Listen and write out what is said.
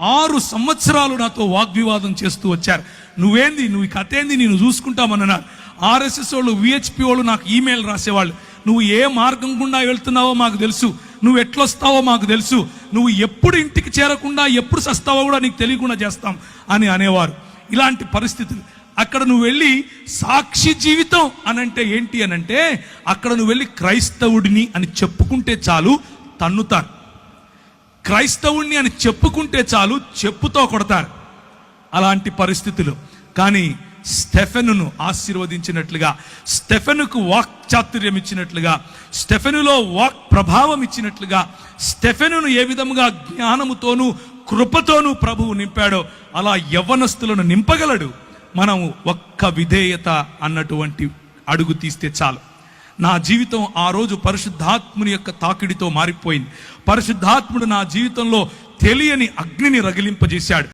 ఆరు సంవత్సరాలు నాతో వాగ్వివాదం చేస్తూ వచ్చారు. నువ్వేంది? నువ్వు కథ ఏంది నేను చూసుకుంటామన్నారు. ఆర్ఎస్ఎస్ వాళ్ళు విహెచ్పి వాళ్ళు నాకు ఈమెయిల్ రాసేవాళ్ళు. నువ్వు ఏ మార్గం గుండా వెళ్తున్నావో మాకు తెలుసు. నువ్వు ఎట్లొస్తావో మాకు తెలుసు. నువ్వు ఎప్పుడు ఇంటికి చేరకుండా ఎప్పుడు సస్తావో కూడా నీకు తెలియకుండా చేస్తాం అని అనేవారు. ఇలాంటి పరిస్థితులు. అక్కడ నువ్వు వెళ్ళి సాక్షి జీవితం అనంటే ఏంటి అనంటే అక్కడ నువ్వు వెళ్ళి క్రైస్తవుడిని అని చెప్పుకుంటే చాలు తన్నుతాను క్రైస్తవుణ్ణి అని చెప్పుకుంటే చాలు చెప్పుతో కొడతారు అలాంటి పరిస్థితులు. కానీ స్టెఫెనును ఆశీర్వదించినట్లుగా స్టెఫెనుకు వాక్ చాతుర్యం ఇచ్చినట్లుగా స్టెఫెనులో వాక్ ప్రభావం ఇచ్చినట్లుగా స్టెఫెనును ఏ విధముగా జ్ఞానముతోనూ కృపతోనూ ప్రభువు నింపాడో అలా యవ్వనస్తులను నింపగలడు. మనం ఒక్క విధేయత అన్నటువంటి అడుగు తీస్తే చాలు. నా జీవితం ఆ రోజు పరిశుద్ధాత్ముని యొక్క తాకిడితో మారిపోయింది. పరిశుద్ధాత్ముడు నా జీవితంలో తెలియని అగ్నిని రగిలింపజేశాడు.